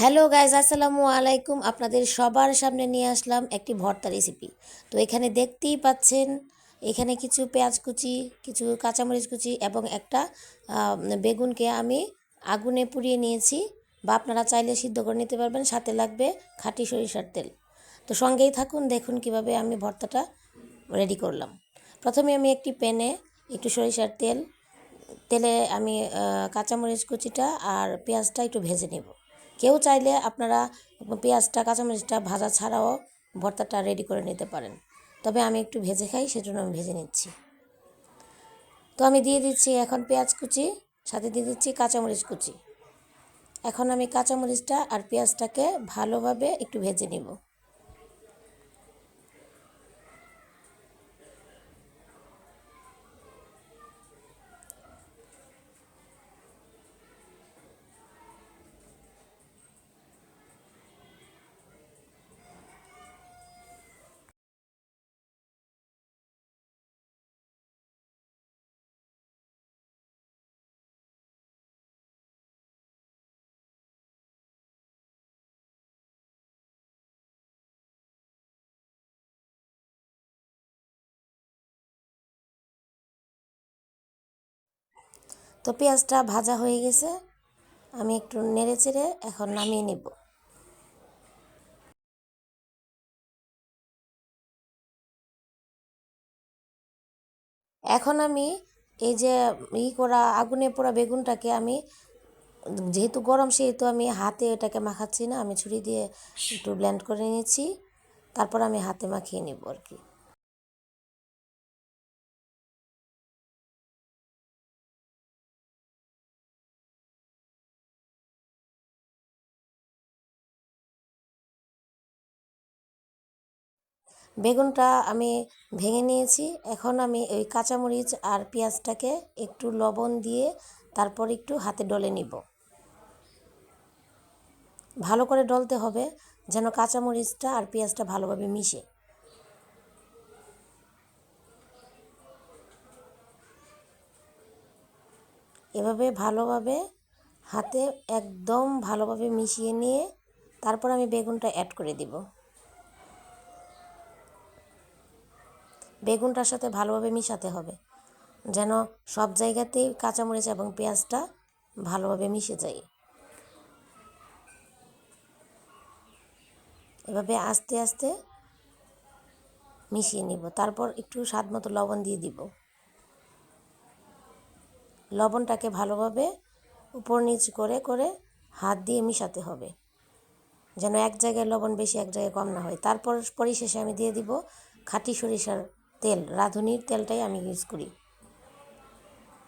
Hello guys আসসালামু আলাইকুম। আপনাদের সবার সামনে নিয়ে আসলাম একটি ভর্তা রেসিপি তো এখানে দেখতেই পাচ্ছেন, এখানে কিছু পেঁয়াজ কুচি, কিছু কাঁচামরিচ কুচি এবং একটা বেগুনকে আমি আগুনে পুড়িয়ে নিয়েছি বা আপনারা চাইলে সিদ্ধ করে নিতে পারবেন, সাথে লাগবে খাঁটি সরিষার তেল। তো সঙ্গেই থাকুন, দেখুন কীভাবে আমি ভর্তাটা রেডি করলাম। প্রথমে আমি একটি প্যানে একটু সরিষার তেল, তেলে আমি কাঁচামরিচ কুচিটা আর পেঁয়াজটা একটু ভেজে নেব। কেউ চাইলে আপনারা পেঁয়াজটা, কাঁচামরিচটা ভাজা ছাড়াও ভর্তাটা রেডি করে নিতে পারেন। তবে আমি একটু ভেজে খাই, সেজন্য আমি ভেজে নিচ্ছি। তো আমি দিয়ে দিচ্ছি এখন পেঁয়াজ কুচি, সাথে দিয়ে দিচ্ছি কাঁচামরিচ কুচি। এখন আমি কাঁচামরিচটা আর পেঁয়াজটাকে ভালোভাবে একটু ভেজে নিব। তো পেঁয়াজটা ভাজা হয়ে গেছে। আমি একটু নেড়ে চেড়ে এখন নামিয়ে নেব। এখন আমি এই যে ই করা, আগুনে পোড়া বেগুনটাকে আমি যেহেতু গরম, সেহেতু আমি হাতে এটাকে মাখাচ্ছি না। আমি ছুরি দিয়ে একটু ব্লেন্ড করে নিয়েছি তারপর আমি হাতে মাখিয়ে নেব আর কি। বেগুনটা আমি ভেঙে নিয়েছি। এখন আমি ওই কাঁচামরিচ আর পেঁয়াজটাকে একটু লবণ দিয়ে তারপর একটু হাতে ডলে নিব। ভালো করে ডলতে হবে যেন কাঁচামরিচটা আর পেঁয়াজটা ভালোভাবে মিশে। এভাবে ভালোভাবে হাতে একদম ভালোভাবে মিশিয়ে নিয়ে তারপর আমি বেগুনটা অ্যাড করে দিব। বেগুনটার সাথে ভালোভাবে মিশাতে হবে। যেন সব জায়গাতেই কাঁচামরিচ এবং পেঁয়াজটা ভালোভাবে মিশে যায়। এভাবে আস্তে আস্তে মিশিয়ে নিব। তারপর একটু স্বাদ মতো লবণ দিয়ে দিব। লবণটাকে ভালোভাবে উপর নিচ করে করে হাত দিয়ে মিশাতে হবে। যেন এক জায়গায় লবণ বেশি, এক জায়গায় কম না হয়। তারপর পরিশেষে আমি দিয়ে দিব খাঁটি সরিষার তেল, রাঁধুনির তেলটাই আমি ইউজ করি।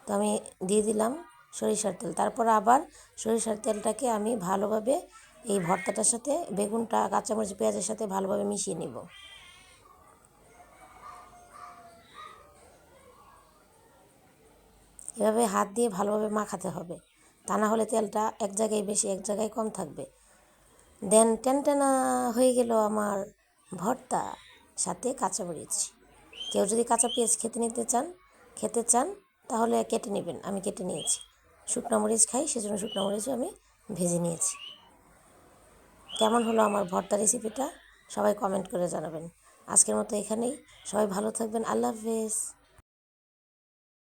তো আমি দিয়ে দিলাম সরিষার তেল। তারপর আবার সরিষার তেলটাকে আমি ভালোভাবে এই ভর্তাটার সাথে, বেগুনটা, কাঁচামরিচ, পেঁয়াজের সাথে ভালোভাবে মিশিয়ে নিব। এভাবে হাত দিয়ে ভালোভাবে মাখাতে হবে। তা না হলে তেলটা এক জায়গায় বেশি, এক জায়গায় কম থাকবে। দেন টেনটেনা হয়ে গেল আমার ভর্তা সাথে কাঁচামরিচ। কেউ যদি কাঁচা পেঁয়াজ খেতে নিতে চান, খেতে চান, তাহলে কেটে নেবেন। আমি কেটে নিয়েছি। শুকনো মরিচ খাই, সেজন্য শুকনো মরিচও আমি ভেজে নিয়েছি। কেমন হলো আমার ভর্তা রেসিপিটা সবাই কমেন্ট করে জানাবেন। আজকের মতো এখানেই। সবাই ভালো থাকবেন। আল্লাহ হাফেজ।